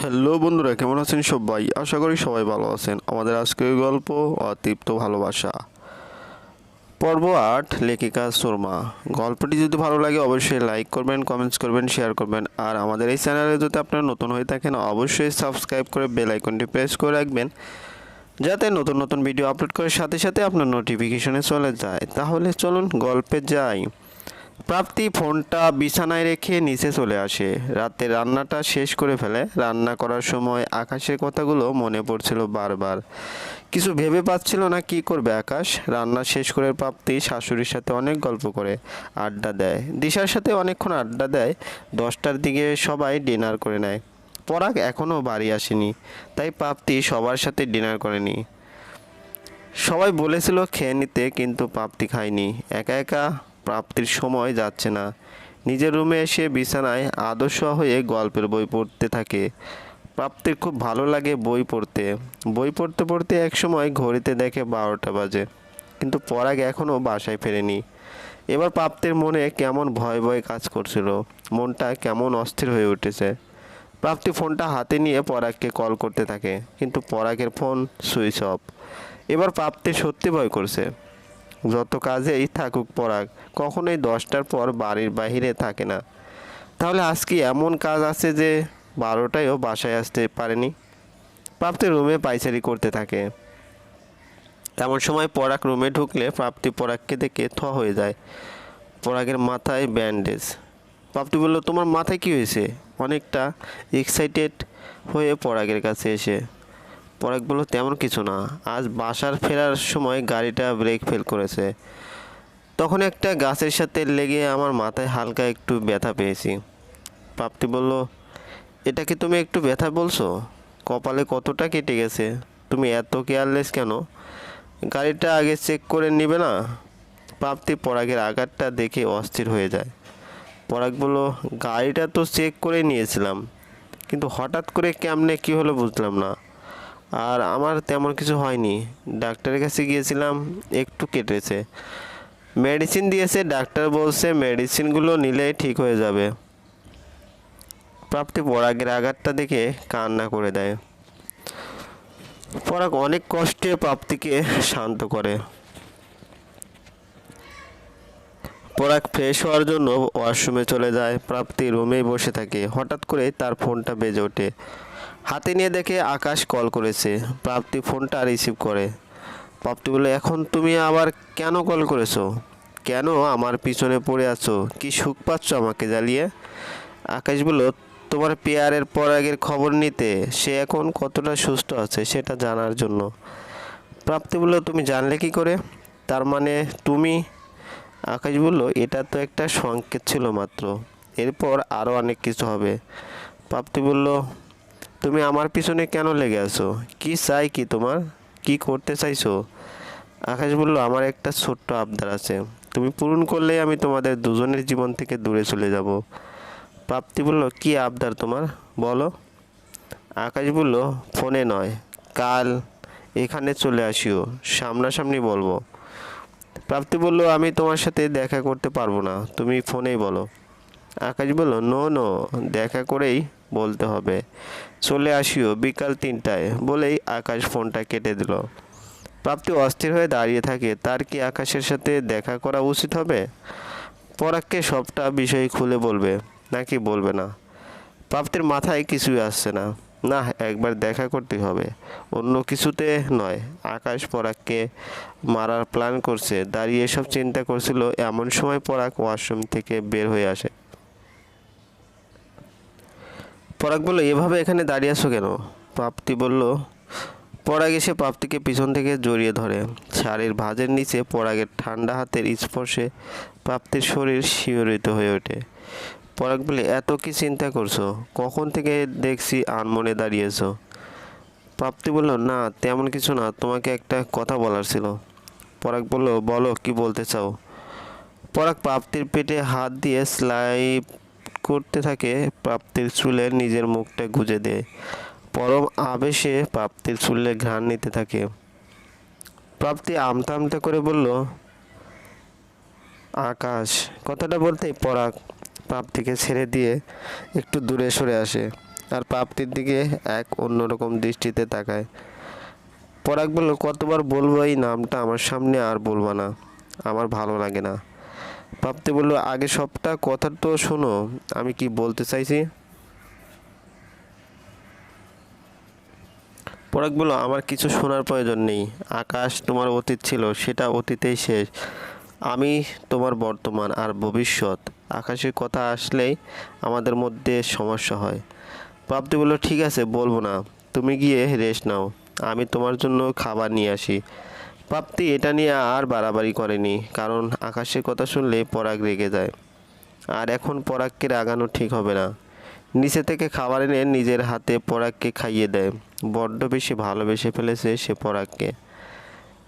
Hello বন্ধুরা, কেমন আছেন সবাই? আশা করি সবাই ভালো আছেন। আমাদের আজকের গল্প অতৃপ্ত ভালোবাসা। পর্ব আট, লেখিকা সুরমা। গল্পটি যদি ভালো লাগে, অবশ্যই লাইক করবেন কমেন্টস করবেন শেয়ার করবেন। আর আমাদের এই চ্যানেলে যদি আপনারা নতুন হয়ে থাকেন, অবশ্যই সাবস্ক্রাইব করে বেল আইকনটি প্রেস করে রাখবেন, যাতে নতুন নতুন ভিডিও আপলোড করার সাথে সাথে আপনার নোটিফিকেশনে চলে যায়। তাহলে চলুন গল্পে যাই। প্রাপ্তি ফোনটা বিছানায় রেখে নিচে চলে আসে। রাতে রান্নাটা শেষ করে ফেলে। রান্না করার সময় আকাশের কথাগুলো মনে পড়ছিল বারবার। কিছু ভেবে পাচ্ছিল না কি করবে আকাশ। রান্না শেষ করে প্রাপ্তি শাশুড়ির সাথে অনেক গল্প করে, আড্ডা দেয়। দিশার সাথে অনেকক্ষণ আড্ডা দেয়। দশটার দিকে সবাই ডিনার করে নেয়। পরাগ এখনও বাড়ি আসেনি, তাই প্রাপ্তি সবার সাথে ডিনার করেনি। সবাই বলেছিল খেয়ে নিতে, কিন্তু প্রাপ্তি খায়নি। একা একা প্রাপ্তির সময় যাচ্ছে না। নিজের রুমে এসে বিছানায় আদর্শ হয়ে গল্পের বই পড়তে থাকে। প্রাপ্তির খুব ভালো লাগে বই পড়তে। বই পড়তে পড়তে এক সময় ঘড়িতে দেখে বারোটা বাজে, কিন্তু পরাগ এখনও বাসায় ফেরেনি। এবার প্রাপ্তির মনে কেমন ভয় ভয় কাজ করছিল, মনটা কেমন অস্থির হয়ে উঠেছে। প্রাপ্তি ফোনটা হাতে নিয়ে পরাগকে কল করতে থাকে, কিন্তু পরাগের ফোন সুইচ অফ। এবার প্রাপ্তি সত্যি ভয় করছে। যত কাজেই থাকুক পরাগ, কখনোই দশটার পর বাড়ির বাইরে থাকে না। তাহলে আজকে এমন কাজ আছে যে বারোটায়ও বাসায় আসতে পারেনি? প্রাপ্তি রুমে পাইচারি করতে থাকে। এমন সময় পরাগ রুমে ঢুকলে প্রাপ্তি পরাগকে দেখে থ হয়ে যায়। পরাগের মাথায় ব্যান্ডেজ। প্রাপ্তি বলল, তোমার মাথায় কি হয়েছে? অনেকটা এক্সাইটেড হয়ে পরাগের কাছে এসে পরাগ বলল তেমন কিছু না। আজ বাসার ফেরার সময় গাড়িটা ব্রেক ফেল করেছে। তখন একটা গাছের সাথে লেগে আমার মাথায় হালকা একটু ব্যথা পেয়েছি। প্রাপ্তি বলল, এটা কি তুমি একটু ব্যথা বলছো? কপালে কতটা কেটে গেছে? তুমি এত কেয়ারলেস কেন? গাড়িটা আগে চেক করে নিবে না? প্রাপ্তি পরাগের আঘাতটা দেখে অস্থির হয়ে যায়। পরাগ বলল, গাড়িটা তো চেক করে নিয়েছিলাম। কিন্তু হঠাৎ করে কেমনে কী হলো বুঝলাম না। আর আমার তেমন কিছু হয়নি। ডাক্তারের কাছে গিয়েছিলাম, একটু কেটেছে। মেডিসিন দিয়েছে, ডাক্তার বলছে মেডিসিনগুলো নিলেই ঠিক হয়ে যাবে। প্রাপ্তি পরাগের আঘাতটা দেখে কান্না করে দেয়। পরাগ অনেক কষ্টে প্রাপ্তিকে শান্ত করে। পরাগ ফ্রেশ হওয়ার জন্য ওয়াশরুমে চলে যায়। প্রাপ্তি রুমেই বসে থাকে। হঠাৎ করে তার ফোনটা বেজে ওঠে। হাতে নিয়ে দেখে আকাশ কল করেছে। প্রাপ্তি ফোনটা রিসিভ করে। প্রাপ্তি বলে এখন তুমি আবার কেন কল করেছ? কেন আমার পিছনে পড়ে আছো? কি সুখ পাচ্ছ আমাকে জ্বালিয়ে? আকাশ বলল, তোমার পেয়ারের পরাগের খবর নিতে সে এখন কতটা সুস্থ আছে সেটা জানার জন্য। প্রাপ্তি বলল, তুমি জানলে কি করে? তার মানে তুমি? আকাশ বলল, এটা তো একটা সংকেত ছিল মাত্র। এরপর আরও অনেক কিছু হবে। প্রাপ্তি বলল তুমি আমার পিছনে কেন লেগে আছো? কি চাই কি তোমার? কি করতে চাইছো? আকাশ বলল, আমার একটা ছোট্ট আবদার আছে। তুমি পূরণ করলেই আমি তোমাদের দুজনের জীবন থেকে দূরে চলে যাব। প্রাপ্তি বলল, কি আবদার তোমার? বলো। আকাশ বলল, ফোনে নয়, কাল এখানে চলে আসিও, সামনাসামনি বলব। প্রাপ্তি বলল, আমি তোমার সাথে দেখা করতে পারব না, তুমি ফোনেই বলো। আকাশ বলল, নো নো, দেখা করেই বলতে হবে। চলে আসিও বিকাল তিনটায়। বলেই আকাশ ফোনটা কেটে দিল। প্রাপ্তি অস্থির হয়ে দাঁড়িয়ে থাকে। তার কি আকাশের সাথে দেখা করা উচিত হবে? পরাগকে সবটা বিষয় খুলে বলবে, নাকি বলবে না? প্রাপ্তির মাথায় কিছুই আসছে না। না, একবার দেখা করতে হবে। অন্য কিছুতে নয়। আকাশ পরাগকে মারার প্ল্যান করছে। দাঁড়িয়ে এসব চিন্তা করছিল। এমন সময় পরাগ ওয়াশরুম থেকে বের হয়ে আসে। পরাগ বলল, এভাবে এখানে দাঁড়িয়ে আছো কেন? প্রাপ্তি বলল, পরাগ এসে প্রাপ্তিকে পিছন থেকে জড়িয়ে ধরে। শাড়ির ভাঁজের নিচে পরাগের ঠান্ডা হাতের স্পর্শে প্রাপ্তির শরীর শিহরিত হয়ে ওঠে। পরাগ বলে এত কি চিন্তা করছ? কখন থেকে দেখছি আনমনে দাঁড়িয়েছো? প্রাপ্তি বলল, না, তেমন কিছু না, তোমাকে একটা কথা বলার ছিল। পরাগ বলল, বলো, কি বলতে চাও? পরাগ প্রাপ্তির পেটে হাত দিয়ে স্লাইপ করতে থাকে প্রাপ্তির চুলে নিজের মুখটা গুজে দেয় পরম আবেশে প্রাপ্তির চুলে ঘ্রাণ নিতে থাকে। প্রাপ্তি আমতা আমতা করে বলল, আকাশ। কথাটা বলতেই পরাগ প্রাপ্তিকে ছেড়ে দিয়ে একটু দূরে সরে আসে আর প্রাপ্তির দিকে এক অন্যরকম দৃষ্টিতে তাকায়। পরাগ বলল, কতবার বলব এই নামটা আমার সামনে আর বলব না। আমার ভালো লাগে না। প্রাপ্তি বলল, আগে সবটা কথা তো শোনো, আমি কি বলতে চাইছি? পরাগ বলল, আমার কিছু শোনার প্রয়োজন নেই। আকাশ তোমার অতীত ছিল, সেটা অতীতেই শেষ। আমি তোমার বর্তমান আর ভবিষ্যৎ। আকাশের কথা আসলেই আমাদের মধ্যে সমস্যা হয়। প্রাপ্তি বলল, ঠিক আছে, বলব না। তুমি গিয়ে রেস্ট নাও। আমি তোমার জন্য খাবার নিয়ে আসি। প্রাপ্তি এটা নিয়ে আর বাড়াবাড়ি করেনি, কারণ আকাশের কথা শুনলে পরাগ রেগে যায়। আর এখন পরাগকে রাগানো ঠিক হবে না। নিচে থেকে খাবার এনে নিজের হাতে পরাগকে খাইয়ে দেয়। বড্ড বেশি ভালোবেসে ফেলেছে সে পরাগকে।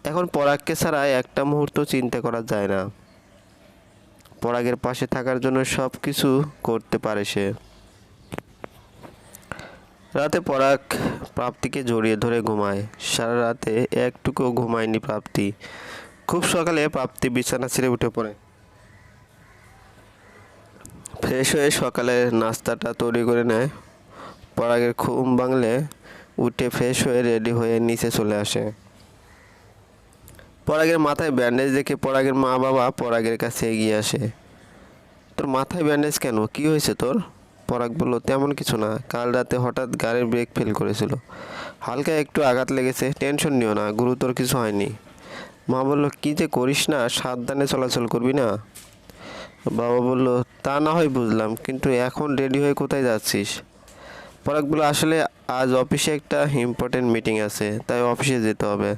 এখন পরাগকে ছাড়া একটা মুহূর্ত চিন্তা করা যায় না। পরাগের পাশে থাকার জন্য সব কিছু করতে পারে সে। রাতে পরাগ প্রাপ্তিকে জড়িয়ে ধরে ঘুমায়। সারা রাতে একটুকুও ঘুমায়নি প্রাপ্তি। খুব সকালে প্রাপ্তি বিছানা ছেড়ে উঠে পড়ে। ফ্রেশ হয়ে সকালে নাস্তাটা তৈরি করে নেয়। পরাগের ঘুম ভাঙলে উঠে ফ্রেশ হয়ে রেডি হয়ে নিচে চলে আসে। পরাগের মাথায় ব্যান্ডেজ দেখে পরাগের মা বাবা পরাগের কাছে এগিয়ে আসে। তোর মাথায় ব্যান্ডেজ কেন? কি হয়েছে তোর? পরাগ বলল, তেমন কিছু না। কাল রাতে হঠাৎ গাড়ির ব্রেক ফেল করেছিল। হালকা একটু আঘাত লেগেছে। টেনশন নিও না, গুরুতর কিছু হয়নি। মা বলল, কী যে করিস না, সাবধানে চলাচল করবি না? বাবা বলল, তা না হয় বুঝলাম, কিন্তু এখন রেডি হয়ে কোথায় যাচ্ছিস? পরাগ বলল, আসলে আজ অফিসে একটা ইম্পর্টেন্ট মিটিং আছে, তাই অফিসে যেতে হবে।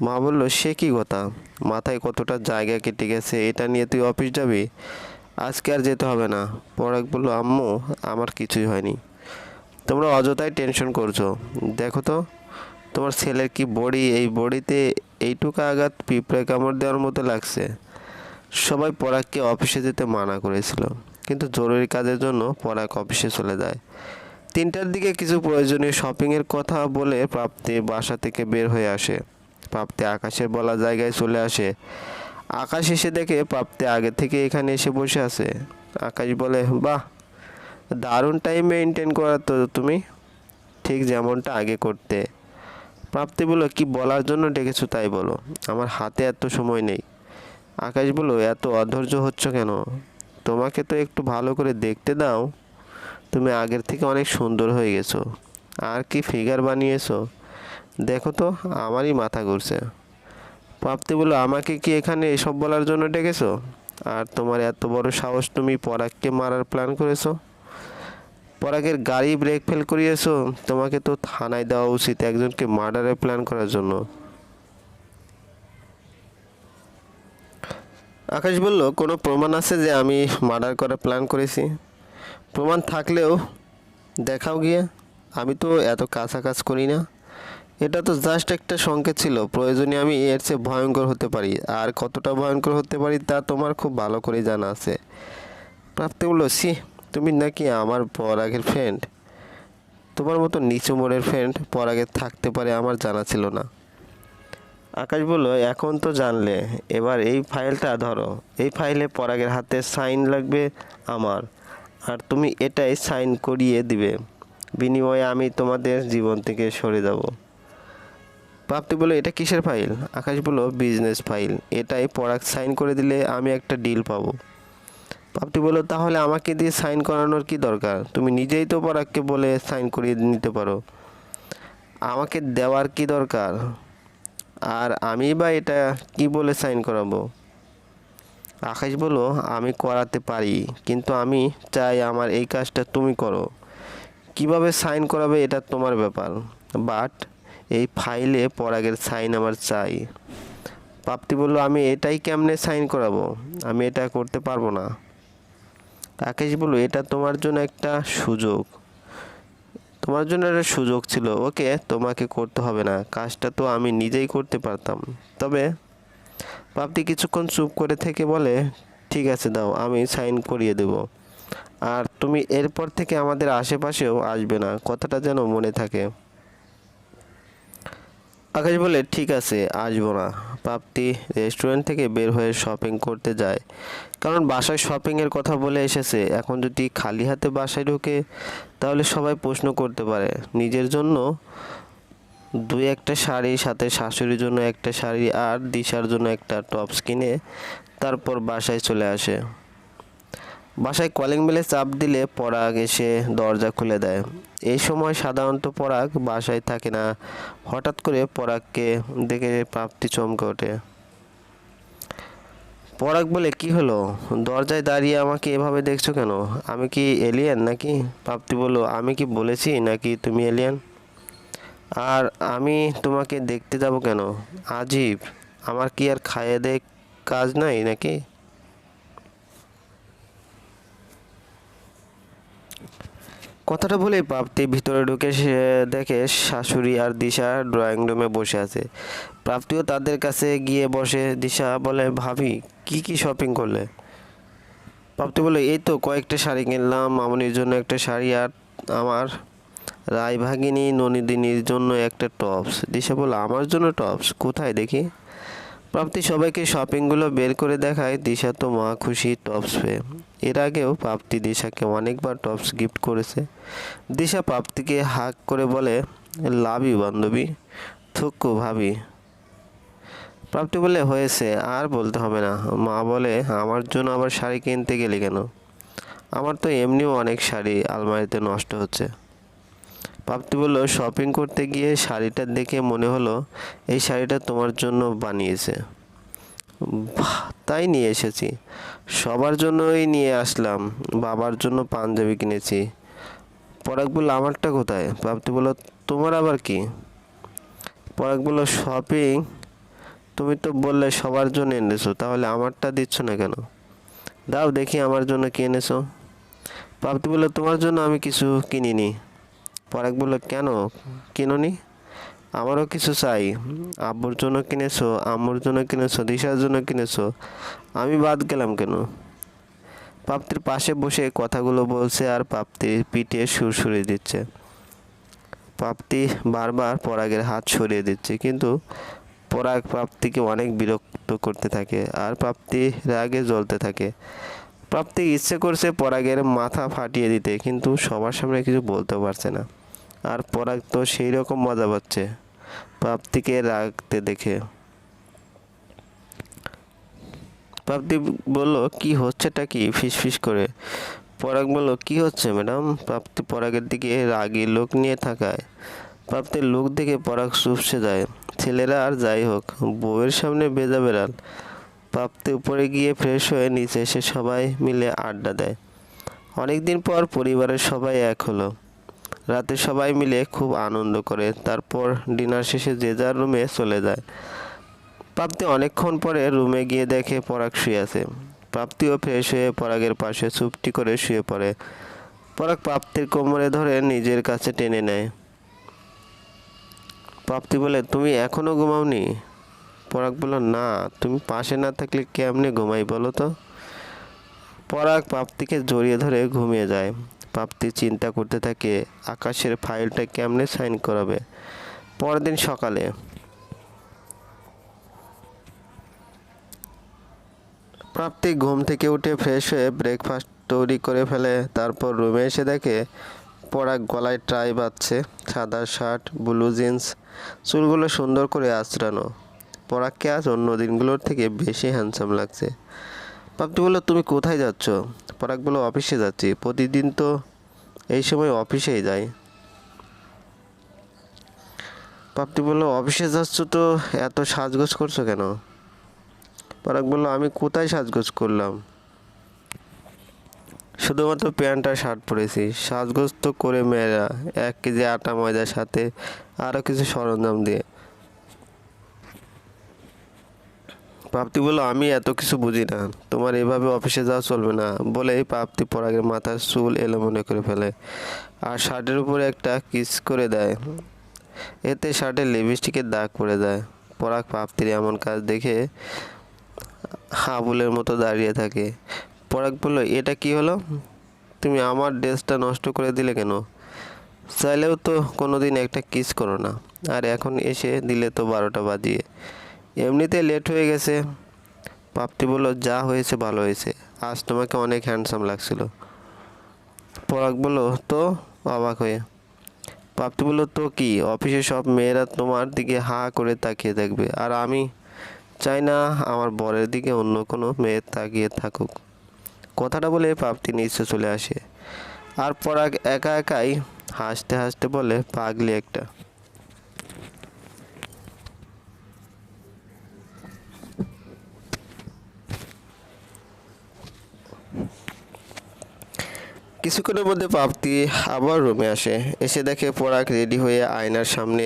মা বলল, সে কী কথা? মাথায় কতটা জায়গা কেটে গেছে, এটা নিয়ে তুই অফিস যাবি? আজকে আর যেতে হবে না। পরাগ বলল, আম্মু, আমার কিছুই হয়নি। তোমরা অযথাই টেনশন করছ। দেখো তো, তোমার ছেলের কি বডি? এই বডিতে এইটুকু আঘাত পিঁপড়ে কামড় দেওয়ার মতো লাগছে। সবাই পরাগকে অফিসে যেতে মানা করেছিল। কিন্তু জরুরি কাজের জন্য পরাগ অফিসে চলে যায়। তিনটার দিকে কিছু প্রয়োজনীয় শপিংয়ের কথা বলে প্রাপ্তি বাসা থেকে বের হয়ে আসে। প্রাপ্তি আকাশের বলা জায়গায় চলে আসে। আকাশ এসে দেখে প্রাপ্তি আগে থেকে এখানে এসে বসে আছে। আকাশ বলে, বাহ, দারুণ টাইম মেনটেন করা তো তুমি। ঠিক যেমনটা আগে করতে। প্রাপ্তি বলো কি বলার জন্য ডেকেছো তাই বলো। আমার হাতে এত সময় নেই। আকাশ বলো এত অধৈর্য হচ্ছ কেন? তোমাকে তো একটু ভালো করে দেখতে দাও। তুমি আগের থেকে অনেক সুন্দর হয়ে গেছো। আর কি ফিগার বানিয়েছো? দেখো তো, আমারই মাথা ঘুরছে। প্রাপ্তি বলল, আমাকে কি এখানে এসব বলার জন্য ডেকেছো? আর তোমার এত বড় সাহস তুমি পরাগকে মারার প্ল্যান করেছ? পরাগের গাড়ি ব্রেক ফেল করিয়েছো? তোমাকে তো থানায় দেওয়া উচিত একজনকে মার্ডারের প্ল্যান করার জন্য। আকাশ বলল, কোনো প্রমাণ আছে যে আমি মার্ডার করার প্ল্যান করেছি? প্রমাণ থাকলেও দেখাও গিয়ে। আমি তো এত কাছাকাছ করি না। এটা তো জাস্ট একটা সংকেত ছিল। প্রয়োজনে আমি এর চেয়ে ভয়ঙ্কর হতে পারি। আর কতটা ভয়ঙ্কর হতে পারি তা তোমার খুব ভালো করে জানা আছে। প্রাপ্তি বলল সি তুমি নাকি আমার পরাগের ফ্রেন্ড তোমার মতো নিচু মোড়ের ফ্রেন্ড পরাগের থাকতে পারে আমার জানা ছিল না। আকাশ বলল, এখন তো জানলে। এবার এই ফাইলটা ধরো। এই ফাইলে পরাগের হাতে সাইন লাগবে আমার। আর তুমি এটাই সাইন করিয়ে দিবে। বিনিময়ে আমি তোমাদের জীবন থেকে সরে যাব। প্রাপ্তি বলল, এটা কিসের ফাইল আকাশ বলল বিজনেস ফাইল এটাই পরাগ সাইন করে দিলে আমি একটা ডিল পাবো। প্রাপ্তি বলল, তাহলে আমাকে দিয়ে সাইন করানোর কি দরকার? তুমি নিজেই তো পরাগকে বলে সাইন করিয়ে নিতে পারো। আমাকে দেওয়ার কি দরকার? আর আমি বা এটা কি বলে সাইন করাবো? আকাশ বলল, আমি করাতে পারি, কিন্তু আমি চাই আমার এই কাজটা তুমি করো। কীভাবে সাইন করাবে এটা তোমার ব্যাপার? বাট এই ফাইলে পরাগের সাইন আমার চাই। প্রাপ্তি বলল, আমি এটাই কেমনে সাইন করাবো? আমি এটা করতে পারব না। আকাশ বলল, এটা তোমার জন্য একটা সুযোগ। তোমার জন্য একটা সুযোগ ছিল। ওকে, তোমাকে করতে হবে না। কাজটা তো আমি নিজেই করতে পারতাম। তবে প্রাপ্তি কিছুক্ষণ চুপ করে থেকে বলে, ঠিক আছে, দাও, আমি সাইন করিয়ে দেব। আর তুমি এরপর থেকে আমাদের আশেপাশেও আসবে না। কথাটা যেন মনে থাকে। আকাশ বলে, ঠিক আছে, আসব না। প্রাপ্তি রেস্টুরেন্ট থেকে বের হয়ে শপিং করতে যায়। কারণ বাসায় শপিংয়ের কথা বলে এসেছে। এখন যদি খালি হাতে বাসায় ঢোকে, তাহলে সবাই প্রশ্ন করতে পারে, নিজের জন্য দুই একটা শাড়ি, সাথে শাশুড়ির জন্য একটা শাড়ি আর দিশার জন্য একটা টপস কিনে তারপর বাসায় চলে আসে। বাসায় কলিং বেলে চাপ দিলে পরাগ এসে দরজা খুলে দেয়। এই সময় সাধারণত পরাগ বাসায় থাকে না। হঠাৎ করে পরাগকে দেখে প্রাপ্তি চমকে ওঠে। পরাগ বলে, কি হলো? দরজায় দাঁড়িয়ে আমাকে এভাবে দেখছ কেন? আমি কি এলিয়ান নাকি? প্রাপ্তি বলল, আমি কি বলেছি নাকি তুমি এলিয়ান আর আমি তোমাকে দেখতে যাব কেন? আজীব। আমার কি আর খাইয়ে কাজ নাই নাকি? কথাটা বলেই প্রাপ্তি ভিতরে ঢুকে সে দেখে শাশুড়ি আর দিশা ড্রয়িং রুমে বসে আছে। প্রাপ্তিও তাদের কাছে গিয়ে বসে। দিশা বলে, ভাবি, কি কি শপিং করলে? প্রাপ্তি বলে, এই তো কয়েকটা শাড়ি কিনলাম। মামনির জন্য একটা শাড়ি আর আমার রায়ভাগিনী ননিদিনীর জন্য একটা টপস দিশা বলে, আমার জন্য টপস কোথায় দেখি? প্রাপ্তি সবাইকে শপিংগুলো বের করে দেখায়। দিশা তো মা খুশি টপস পেয়ে। এর আগেও প্রাপ্তি দিশাকে অনেকবার টপস গিফট করেছে। দিশা প্রাপ্তিকে হাক করে বলে লাভ বান্ধবী। থুক্কু ভাবি। প্রাপ্তি বলে, হয়েছে, আর বলতে হবে না। মা বলে, আমার জন্য আবার শাড়ি কিনতে গেলে কেন? আমার তো এমনিও অনেক শাড়ি আলমারিতে নষ্ট হচ্ছে। প্রাপ্তি বলল শপিং করতে গিয়ে শাড়িটা দেখে মনে হলো, এই শাড়িটা তোমার জন্য বানিয়েছে। তাই নিয়ে এসেছি। সবার জন্যই নিয়ে আসলাম, বাবার জন্য পাঞ্জাবি কিনেছি। পরাগ বলল আমারটা কোথায়? প্রাপ্তি বলল তোমার আবার কি? পরাগ বলল শপিং তুমি তো বললে সবার জন্য এনেছো, তাহলে আমারটা দিচ্ছ না কেন? দাও দেখি আমার জন্য কি এনেছো। প্রাপ্তি বলল তোমার জন্য আমি কিছু কিনিনি। পরাগ বলল, কেন? কিনোনি? আমারও কিছু চাই। আব্বুর জন্য কিনেছো, আম্মুর জন্য কিনেছো, দিশার জন্য কিনেছো। আমি বাদ গেলাম কেন? প্রাপ্তির পাশে বসে কথাগুলো বলছে আর প্রাপ্তির পিঠে সুরসুরি দিচ্ছে। প্রাপ্তি বারবার পরাগের হাত সরিয়ে দিচ্ছে, কিন্তু পরাগ প্রাপ্তিকে অনেক বিরক্ত করতে থাকে আর প্রাপ্তি রাগে জ্বলতে থাকে। প্রাপ্তি ইচ্ছে করছে পরাগের মাথা ফাটিয়ে দিতে, কিন্তু সবার সামনে কিছু বলতে পারছে না। আর পরাগ তো সেই রকম মজা পাচ্ছে। প্রাপ্তিকে রাখতে দেখে। প্রাপ্তি বলল, কি হচ্ছেটা কি? ফিস ফিস করে। পরাগ বলল, কি হচ্ছে ম্যাডাম? প্রাপ্তি পরাগের দিকে রাগী লোক নিয়ে থাকায়। প্রাপ্তির লোক দেখে পরাগ চুপসে যায়। ছেলেরা আর যাই হোক, বউয়ের সামনে বেজা বেড়াল। প্রাপ্তি উপরে গিয়ে ফ্রেশ হয়ে নিচে এসে সবাই মিলে আড্ডা দেয়। অনেক দিন পর পরিবারের সবাই এক হলো। রাতে সবাই মিলে খুব আনন্দ করে। তারপর ডিনার শেষে যে যার রুমে চলে যায়। প্রাপ্তি অনেকক্ষণ পরে রুমে গিয়ে দেখে পরাগ শুয়ে আছে। প্রাপ্তিও ফ্রেশ হয়ে পরাগের পাশে চুপটি করে শুয়ে পড়ে। পরাগ প্রাপ্তির কোমরে ধরে নিজের কাছে টেনে নেয়। প্রাপ্তি বলে, তুমি এখনও ঘুমাওনি? পরাগ বলল না, তুমি পাশে না থাকলে কেমনে ঘুমাই বলো তো? পরাগ প্রাপ্তিকে জড়িয়ে ধরে ঘুমিয়ে যায়। প্রাপ্তি চিন্তা করতে থাকে, আকাশের ফাইলটা কেমনে সাইন করাবে? পরের দিন সকালে। প্রাপ্তি ঘুম থেকে উঠে ফ্রেশ হয়ে ব্রেকফাস্ট তৈরি করে ফেলে, তারপর রুমে এসে দেখে পরাগ গলায় ট্রাই বাঁধছে, সাদা শার্ট ব্লু জিন্স চুলগুলো সুন্দর করে আঁচড়ানো। পরাগকে আজ অন্য দিনগুলোর থেকে বেশি হ্যান্ডসাম লাগছে। প্রাপ্তি বলল, তুমি কোথায় যাচ্ছ? পরাগ বলল, অফিসে যাচ্ছি। প্রতিদিন তো এই সময় অফিসেই যাই। প্রাপ্তি বলল, অফিসে যাচ্ছ তো এত সাজগোজ করছ কেন? পরাগ বলল, আমি কোথায় সাজগোজ করলাম? শুধুমাত্র প্যান্ট আর শার্ট পরেছি। সাজগোজ তো করে মেয়েরা, এক কেজি আটা ময়দার সাথে আরও কিছু সরঞ্জাম দিয়ে। প্রাপ্তি বলল, আমি এত কিছু বুঝি না। তোমার এভাবে অফিসে যাওয়া চলবে না। বলেই প্রাপ্তি পরাগের মাথার চুল এলোমেলো করে ফেলে আর শার্টের উপরে একটা কিস করে দেয়। এতে শার্টে লিপস্টিকের দাগ পড়ে যায়। পরাগ প্রাপ্তির এমন কাজ দেখে হাবুলের মতো দাঁড়িয়ে থাকে। পরাগ বলল, এটা কি হলো? তুমি আমার ড্রেসটা নষ্ট করে দিলে কেন? চাইলেও তো কোনোদিন একটা কিস করো না। আর এখন এসে দিলে তো বারোটা বাজিয়ে এমনিতে লেট হয়ে গেছে। পাপটি বলল, যা হয়েছে, ভালো হয়েছে। আজ তোমাকে অনেক হ্যান্ডসাম লাগছিল। পরাগ বলল, তো? অবাক হয়ে। পাপটি বলল, তো কি? অফিসে সব মেয়েরা তোমার দিকে হা করে তাকিয়ে দেখবে। আর আমি চাই না আমার বরের দিকে অন্য কোনো মেয়ে তাকিয়ে থাকুক। কথাটা বলে পাপটি নিচে চলে আসে। আর পরাগ একা একাই হাসতে হাসতে বলে, পাগলি একটা। কিছুক্ষণের মধ্যে পাপতি আবার রুমে আসে। এসে দেখে পরাগ রেডি হয়ে আয়নার সামনে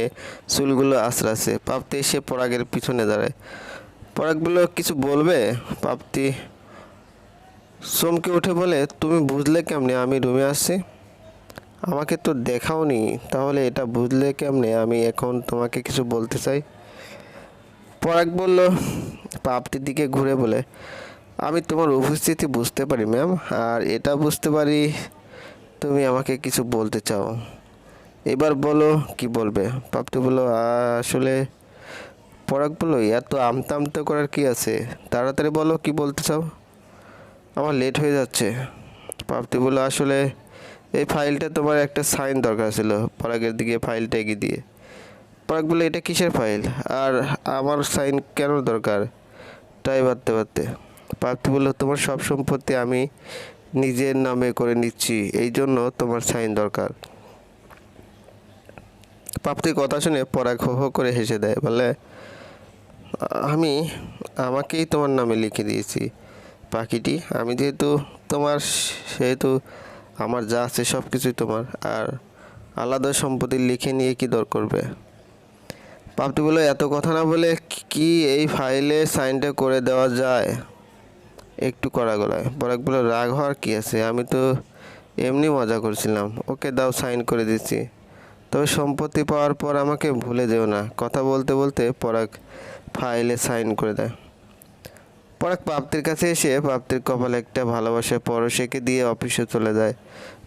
চুলগুলো আশ্রাছে পাপতি এসে পরাগের পিছনে দাঁড়ায়। পরাগ কিছু বলবে? পাপতি চমকে উঠে বলে, তুমি বুঝলে কেমনে আমি রুমে আসছি? আমাকে তো দেখাওনি, তাহলে এটা বুঝলে কেমনে আমি এখন তোমাকে কিছু বলতে চাই? পরাগ বলল, পাপটির দিকে ঘুরে বলে আমি তোমার উপস্থিতি বুঝতে পারি ম্যাম আর এটা বুঝতে পারি তুমি আমাকে কিছু বলতে চাও। এবার বলো কি বলবে? পাপটি বলো, আসলে পরাগ বলল এত আমতা করার কি আছে? তাড়াতাড়ি বলো কি বলতে চাও? আমার লেট হয়ে যাচ্ছে। পাপতি বলো, আসলে এই ফাইলটা তোমার একটা সাইন দরকার ছিল, পরাগের দিকে ফাইলটা এগিয়ে দিয়ে। পরাগ বলে, এটা কিসের ফাইল আর আমার সাইন কেন দরকার? তাই ভাবতে ভাবতে। পাপতি বলল তোমার সব সম্পত্তি আমি নিজের নামে করে নিচ্ছি, এই জন্য তোমার সাইন দরকার। পাপতির কথা শুনে পরাগ হো হো করে হেসে দেয়, বলে, আমি, আমাকেই তোমার নামে লিখে দিয়েছি। পাখিটি, আমি যেহেতু তোমার, সেহেতু আমার যা আছে সব কিছুই তোমার, আর আলাদা সম্পত্তি লিখে নিয়ে কি দর করবে? পাপটি বলে, এত কথা না বলে কি এই ফাইলে সাইনটা করে দেওয়া যায়? একটু কড়া গলায়। পরাগ বলে, রাগ হওয়ার কী আছে? আমি তো এমনি মজা করছিলাম। ওকে দাও সাইন করে দিচ্ছি। তবে সম্পত্তি পাওয়ার পর আমাকে ভুলে যেও না। কথা বলতে বলতে পরাগ ফাইলে সাইন করে দেয়। পরাগ প্রাপ্তির কাছে এসে প্রাপ্তির কপালে একটা ভালোবাসার পরশেকে দিয়ে অফিসে চলে যায়।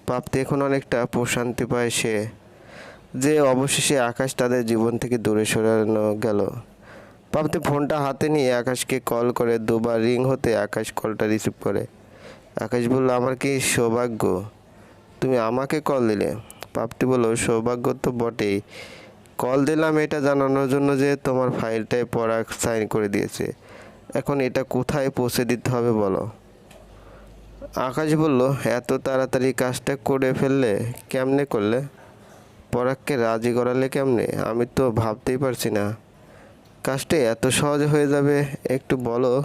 প্রাপ্তি এখন অনেকটা প্রশান্তি পায় সে। যে অবশেষে আকাশ তাদের জীবন থেকে দূরে সরানো গেল। প্রাপ্তি ফোনটা হাতে নিয়ে আকাশকে কল করে দুবার রিং হতে আকাশ কলটা রিসিভ করে। আকাশ বলল, আমার কি সৌভাগ্য? তুমি আমাকে কল দিলে? প্রাপ্তি বলল, সৌভাগ্য তো বটেই। কল দিলাম এটা জানানোর জন্য যে তোমার ফাইলটায় পড়া সাইন করে দিয়েছে। এখন এটা কোথায় পৌঁছে দিতে হবে বলো? আকাশ বলল, এত তাড়াতাড়ি কাজটা করে ফেললে কেমনে করলে? পরাগকে রাজি করালে কেমনে? আমি তো ভাবতেই পারছি না। কাজটা এত সহজ হয়ে যাবে? একটু বলো।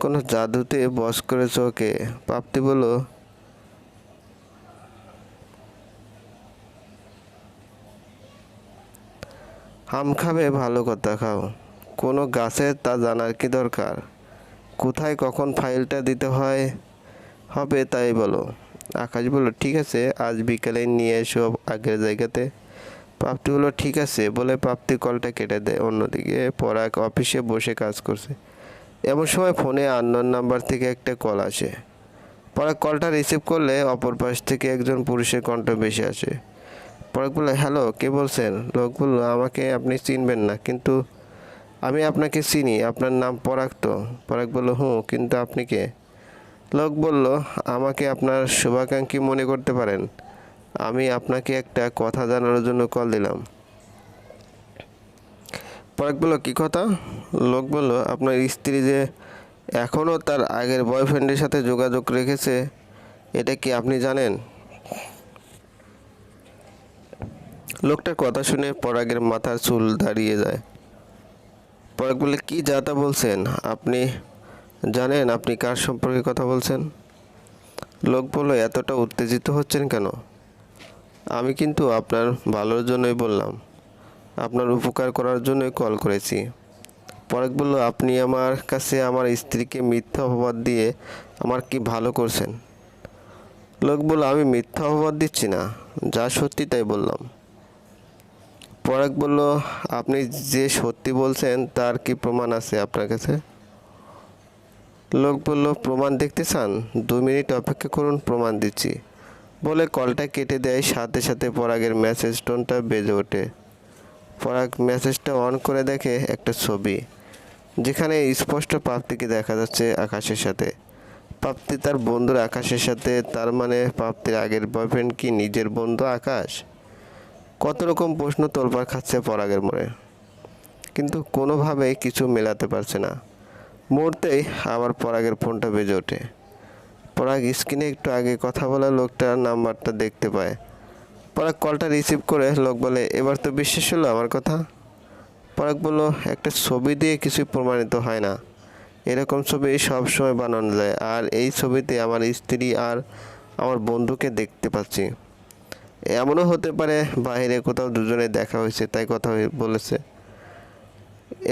কোনো জাদুতে বস করেছ ওকে? প্রাপ্তি বলো। আম খাবে, ভালো কথা খাও। কোনো গাছের তা জানার কি দরকার? কোথায় কখন ফাইলটা দিতে হয়? হবে তাই বলো। আকাশ বলো, ঠিক আছে, আজ বিকালে নিয়ে এসো আগের জায়গাতে। প্রাপ্তি ঠিক আছে। বলে প্রাপ্তি কলটা কেটে দেয় অন্যদিকে। পরাগ অফিসে বসে কাজ করছে। এমন সময় ফোনে আননোন নাম্বার থেকে একটা কল আসে। পরাগ কলটা রিসিভ করলে অপর পাশ থেকে একজন পুরুষের কণ্ঠ বেশি আসে। পরাগ বলল, হ্যালো, কে বলছেন? লোক বলল, আমাকে আপনি চিনবেন না, কিন্তু আমি আপনাকে চিনি, আপনার নাম পরাগ তো। পরাগ বলল, হুঁ, কিন্তু আপনি কে? লোক বলল, আমাকে আপনার শুভাকাঙ্ক্ষী মনে করতে পারেন। আমি আপনাকে একটা কথা জানানোর জন্য কল দিলাম। পরাগ বলল, কী কথা? লোক বলল, আপনার স্ত্রী যে এখনও তার আগের বয়ফ্রেন্ডের সাথে যোগাযোগ রেখেছে, এটা কি আপনি জানেন? লোকটার কথা শুনে পরাগের মাথার চুল দাঁড়িয়ে যায়। পরাগ বলে কি যাতা বলছেন? আপনি জানেন আপনি কার সম্পর্কে কথা বলছেন? লোক বলল, এতটা উত্তেজিত হচ্ছেন কেন? আমি কিন্তু আপনার ভালোর জন্যই বললাম। আপনার উপকার করার জন্যই কল করেছি। পরাগ বলল, আপনি আমার কাছে আমার স্ত্রীকে মিথ্যা অপবাদ দিয়ে আমার কি ভালো করছেন? লোক বলল, আমি মিথ্যা অপবাদ দিচ্ছি না, যা সত্যি তাই বললাম। পরাগ বলল, আপনি যে সত্যি বলছেন তার কি প্রমাণ আছে আপনার কাছে? লোক বলল, প্রমাণ দেখতে চান? দু মিনিট অপেক্ষা করুন, প্রমাণ দিচ্ছি। বলে কলটা কেটে দেয়, সাথে সাথে পরাগের মেসেজ টোনটা বেজে ওঠে। পরাগ মেসেজটা অন করে দেখে একটা ছবি, যেখানে স্পষ্ট প্রাপ্তিকে দেখা যাচ্ছে আকাশের সাথে। প্রাপ্তি তার বন্ধুর আকাশের সাথে, তার মানে প্রাপ্তির আগের বয়ফ্রেন্ড কি নিজের বন্ধু আকাশ? কত রকম প্রশ্ন তোলপাড় খাচ্ছে পরাগের মনে। কিন্তু কোনোভাবেই কিছু মেলাতে পারছে না। মুহূর্তেই আবার পরাগের ফোনটা বেজে ওঠে। পরাগ স্ক্রিনে একটু আগে কথা বলা লোকটার নাম্বারটা দেখতে পায়। পরাগ কলটা রিসিভ করে লোক বলে, এবার তো বিশ্বাস হলো আমার কথা? পরাগ বলল, একটা ছবি দিয়ে কিছুই প্রমাণিত হয় না। এরকম ছবি সবসময় বানানো যায়, আর এই ছবিতে আমার স্ত্রী আর আমার বন্ধুকে দেখতে পাচ্ছি। এমনও হতে পারে বাইরে কোথাও দুজনে দেখা হয়েছে, তাই কথা বলেছে।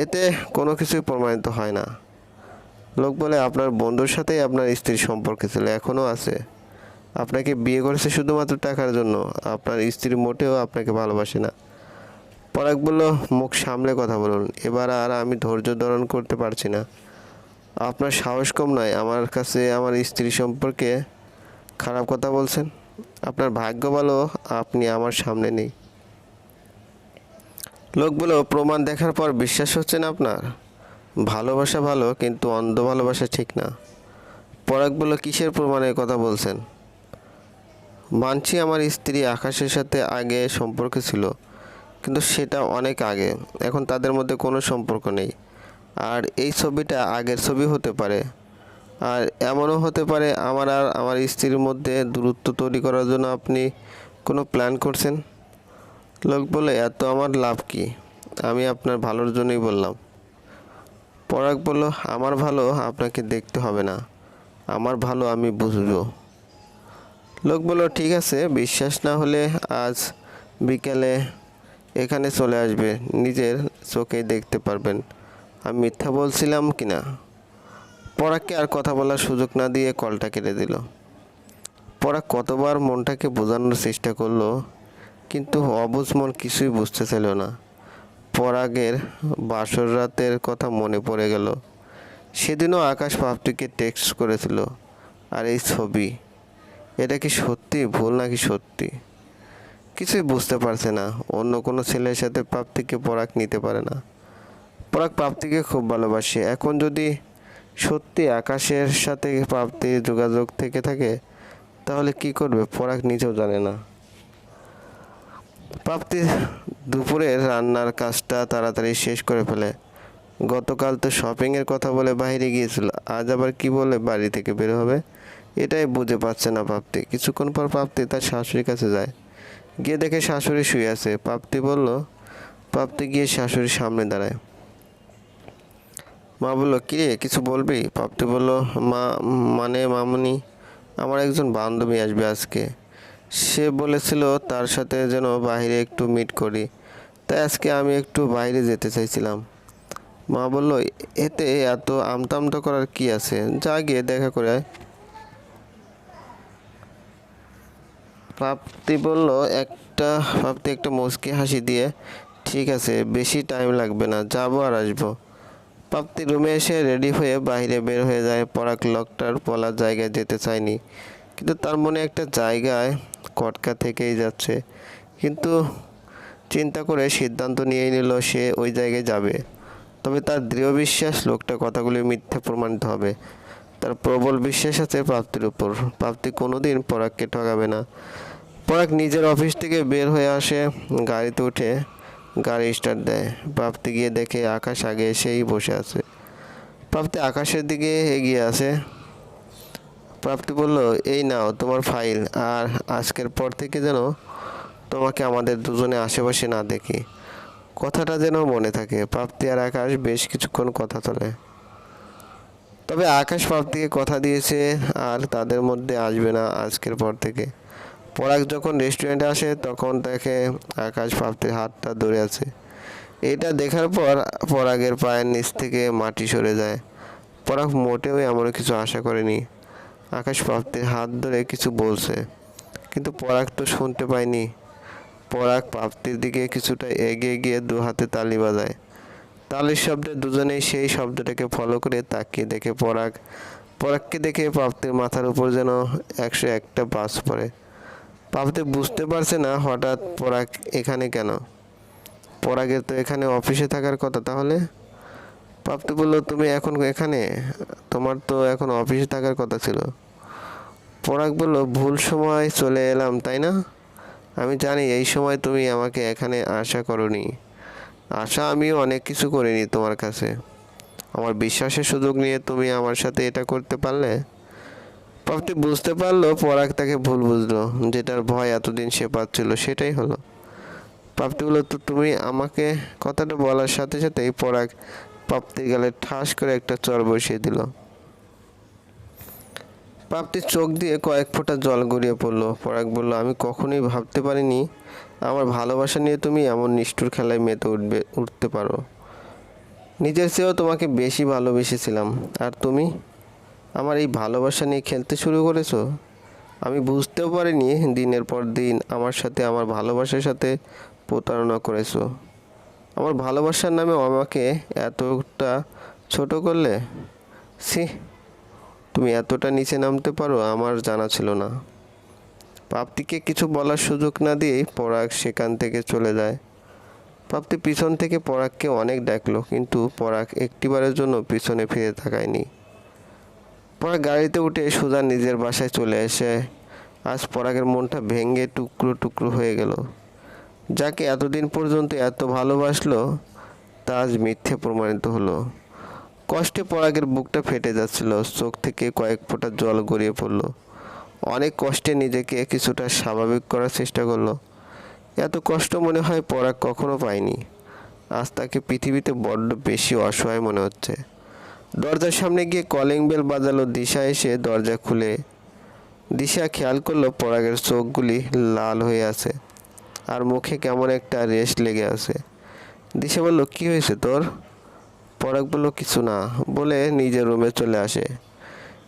এতে কোনো কিছুই প্রমাণিত হয় না। লোক বলে, আপনার বন্ধুর সাথেই আপনার স্ত্রীর সম্পর্ক ছিল, এখনও আছে। আপনাকে বিয়ে করেছে শুধুমাত্র টাকার জন্য। আপনার স্ত্রী মোটেও আপনাকে ভালোবাসে না। পরাগ বলল, মুখ সামলে কথা বলুন। এবার আর আমি ধৈর্য ধারণ করতে পারছি না। আপনার সাহস কম নয়। আমার কাছে আমার স্ত্রী সম্পর্কে খারাপ কথা বলছেন। আপনার ভাগ্য ভালো, আপনি আমার সামনে নেই। লোক বলো প্রমাণ দেখার পর বিশ্বাস হচ্ছে না আপনার? ভালোবাসা ভালো, কিন্তু অন্ধ ভালোবাসা ঠিক না। পরাগ বলল, কিসের প্রমাণের কথা বলছেন? মানছি আমার স্ত্রী আকাশের সাথে আগে সম্পর্ক ছিল, কিন্তু সেটা অনেক আগে। এখন তাদের মধ্যে কোনো সম্পর্ক নেই। আর এই ছবিটা আগের ছবি হতে পারে। আর এমনও হতে পারে, আমার আর আমার স্ত্রীর মধ্যে দূরত্ব তৈরি করার জন্য আপনি কোনো প্ল্যান করছেন? লোক বলে এত আমার লাভ কি? আমি আপনার ভালোর জন্যই বললাম। পরাগ বলল, আমার ভালো, আপনাকে দেখতে হবে না। আমার ভালো, আমি বুঝব। লোক বলল, ঠিক আছে, বিশ্বাস না হলে আজ বিকেলে এখানে চলে আসবে। নিজের চোখেই দেখতে পারবেন। আমি মিথ্যা বলছিলাম কি না? পরাগকে আর কথা বলার সুযোগ না দিয়ে কলটা কেটে দিল। পরাগ কতবার মনটাকে বোঝানোর চেষ্টা করল, কিন্তু অবুঝ মন কিছুই বুঝতে চাইল না। পরাগের বাসর রাতের কথা মনে পড়ে গেল। সেদিনও আকাশ পাপটিকে টেক্সট করেছিল, আর এই ছবি, এটা কি সত্যি? ভুল নাকি সত্যি? কিছুই বুঝতে পারছে না। অন্য কোনো ছেলের সাথে প্রাপ্তিকে পরাগ নিতে পারে না। পরাগ প্রাপ্তিকে খুব ভালোবাসে। এখন যদি সত্যি আকাশের সাথে প্রাপ্তির যোগাযোগ থেকে থাকে, তাহলে কি করবে? পরাগ নিজেও জানে না। প্রাপ্তি দুপুরের রান্নার কাজটা তাড়াতাড়ি শেষ করে ফেলে। গতকাল তো শপিংয়ের কথা বলে বাইরে গিয়েছিল, আজ আবার কি বলে বাড়ি থেকে বের হবে? এটাই বুঝে পাচ্ছে না প্রাপ্তি কিছুক্ষণ পর প্রাপ্তি তার শাশুড়ির কাছে যায়। গিয়ে দেখে শাশুড়ি শুয়ে আছে। প্রাপ্তি বলল প্রাপ্তি গিয়ে শাশুড়ির সামনে দাঁড়ায়। মা বলল, কিরে, কিছু বলবি? প্রাপ্তি বলল, মা মানে মামুনি, আমার একজন বান্ধবী আসবে আজকে। সে বলেছিল, তার সাথে যেন বাইরে একটু মিট করি। তাই আজকে আমি একটু বাইরে যেতে চাইছিলাম। মা বলল, এতে এত আমতামতা করার কি আছে? যা গিয়ে দেখা করে। প্রাপ্তি বলল, একটা প্রাপ্তি একটা মুচকি হাসি দিয়ে, ঠিক আছে, বেশি টাইম লাগবে না, যাব আর আসব। প্রাপ্তি রুমে এসে রেডি হয়ে বাইরে বের হয়ে যায়। পরাগ লকটার পলার জায়গায় যেতে চায়নি। কিন্তু তার মনে একটা জায়গায় কটকা থেকেই যাচ্ছে। কিন্তু চিন্তা করে সিদ্ধান্ত নিয়েই নিল সে ওই জায়গায় যাবে। তবে তার দৃঢ় বিশ্বাস লোকটা কথাগুলি মিথ্যে প্রমাণিত হবে। তার প্রবল বিশ্বাস আছে প্রাপ্তির উপর। প্রাপ্তি কোনোদিন পরাগকে ঠকাবে না। পরাগ নিজের অফিস থেকে বের হয়ে আসে, গাড়িতে উঠে গাড়ি স্টার্ট দেয়। প্রাপ্তি গিয়ে দেখে আকাশ আগে এসেই বসে আছে। প্রাপ্তি আকাশের দিকে এগিয়ে আসে। প্রাপ্তি বলল এই নাও তোমার ফাইল, আর আজকের পর থেকে যেন তোমাকে আমাদের দুজনে আশেপাশে না দেখি। কথাটা যেন মনে থাকে, প্রাপ্তি আর আকাশ বেশ কিছুক্ষণ কথা তোলে। তবে আকাশ প্রাপ্তিকে কথা দিয়েছে, আর তাদের মধ্যে আসবে না আজকের পর থেকে। পরাগ যখন রেস্টুরেন্টে আসে, তখন দেখে আকাশ প্রাপ্তির হাতটা ধরে আছে। এটা দেখার পর পরাগের পায়ের নিচ থেকে মাটি সরে যায়। পরাগ মোটেও এমন কিছু আশা করেনি। আকাশ প্রাপ্তির হাত ধরে কিছু বলছে, কিন্তু পরাগ তো শুনতে পায়নি। পরাগ প্রাপ্তির দিকে কিছুটা এগিয়ে গিয়ে দু হাতে তালি বাজায়। তালির শব্দে দুজনেই সেই শব্দটাকে ফলো করে তাকিয়ে দেখে পরাগ। পরাগকে দেখে প্রাপ্তির মাথার উপর যেন একশো একটা বাস পড়ে। পাপতে বুঝতে পারছে না হঠাৎ পরাগ এখানে কেন। পরাগের তো এখানে অফিসে থাকার কথা তাহলে? পাপ্তি বলল তুমি এখন এখানে, তোমার তো এখন অফিসে থাকার কথা ছিল। পরাগ বলল, ভুল সময় চলে এলাম, তাই না? আমি জানি, এই সময় তুমি আমাকে এখানে আশা করনি। আশা আমিও অনেক কিছু করিনি তোমার কাছে। আমার বিশ্বাসের সুযোগ নিয়ে তুমি আমার সাথে এটা করতে পারলে? পাপটি বুঝতে পারল, পরাগ তাকে ভুল বুঝলো, যেটার ভয় এতদিন সে পাচ্ছিল, সেটাই হলো। পাপটি বলল, তো তুমি আমাকে কথাটা বলার সাথে সাথেই পরাগ পাপ্তির গালে ঠাস করে একটা চর বসিয়ে দিল। পাপ্তির চোখ দিয়ে কয়েক ফোঁটা জল গড়িয়ে পড়ল। পরাগ বলল, আমি কখনোই ভাবতে পারিনি, আমার ভালোবাসা নিয়ে তুমি এমন নিষ্ঠুর খেলায় মেতে উঠবে, উঠতে পারো। নিজের চেয়েও তোমাকে বেশি ভালোবেসেছিলাম। আর তুমি আমার এই ভালোবাসা নিয়ে খেলতে শুরু করেছ? আমি বুঝতেও পারিনি দিনের পর দিন আমার সাথে, আমার ভালোবাসার সাথে প্রতারণা করেছ। আমার ভালোবাসার নামে আমাকে এতটা ছোট করলে? সি তুমি এতটা নিচে নামতে পারো, আমার জানা ছিল না। পাপ্তিকে কিছু বলার সুযোগ না দিয়েই পরাগ সেখান থেকে চলে যায়। পাপ্তি পিছন থেকে পরাগকে অনেক ডাকলো কিন্তু পরাগ একটিবারের জন্য পিছনে ফিরে তাকায়নি। পরাগ গাড়িতে উঠে সোজা নিজের বাসায় চলে এসে, আজ পরাগের মনটা ভেঙে টুকরো টুকরো হয়ে গেল। যাকে এতদিন পর্যন্ত এত ভালোবাসলো, তা আজ মিথ্যে প্রমাণিত হলো। কষ্টে পরাগের বুকটা ফেটে যাচ্ছিল, চোখ থেকে কয়েক ফোঁটা জল গড়িয়ে পড়ল। অনেক কষ্টে নিজেকে কিছুটা স্বাভাবিক করার চেষ্টা করল। এত কষ্ট মনে হয় পরাগ কখনো পায়নি। আজ তাকে পৃথিবীতে বড্ড বেশি অসহায় মনে হচ্ছে। দরজার সামনে গিয়ে কলিং বেল বাজালো দিশা এসে দরজা খুলে। দিশা খেয়াল করল পরাগের চোখগুলি লাল হয়ে আছে। আর মুখে কেমন একটা রেস্ট লেগে আছে। দিশা বলল, কী হয়েছে তোর? পরাগ বলল, কিছু না। বলে নিজের রুমে চলে আসে।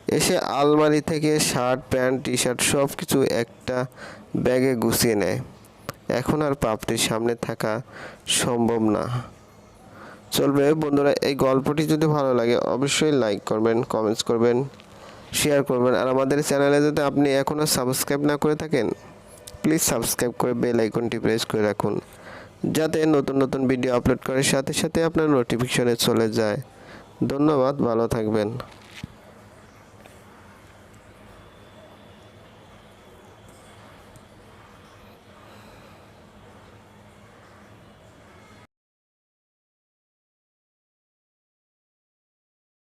এসে আলমারি থেকে শার্ট প্যান্ট টি শার্ট সব কিছু একটা ব্যাগে গুছিয়ে নেয়। এখন আর পাপটির সামনে থাকা সম্ভব না। চলবে বন্ধুরা, এই গল্পটি যদি ভালো লাগে অবশ্যই লাইক করবেন কমেন্টস করবেন শেয়ার করবেন। আর আমাদের চ্যানেলে যদি আপনি এখনও সাবস্ক্রাইব না করে থাকেন প্লিজ সাবস্ক্রাইব করে বেল আইকনটি প্রেস করে রাখুন, যাতে নতুন নতুন ভিডিও আপলোড করার সাথে সাথে আপনার নোটিফিকেশনে চলে যায়। ধন্যবাদ, ভালো থাকবেন।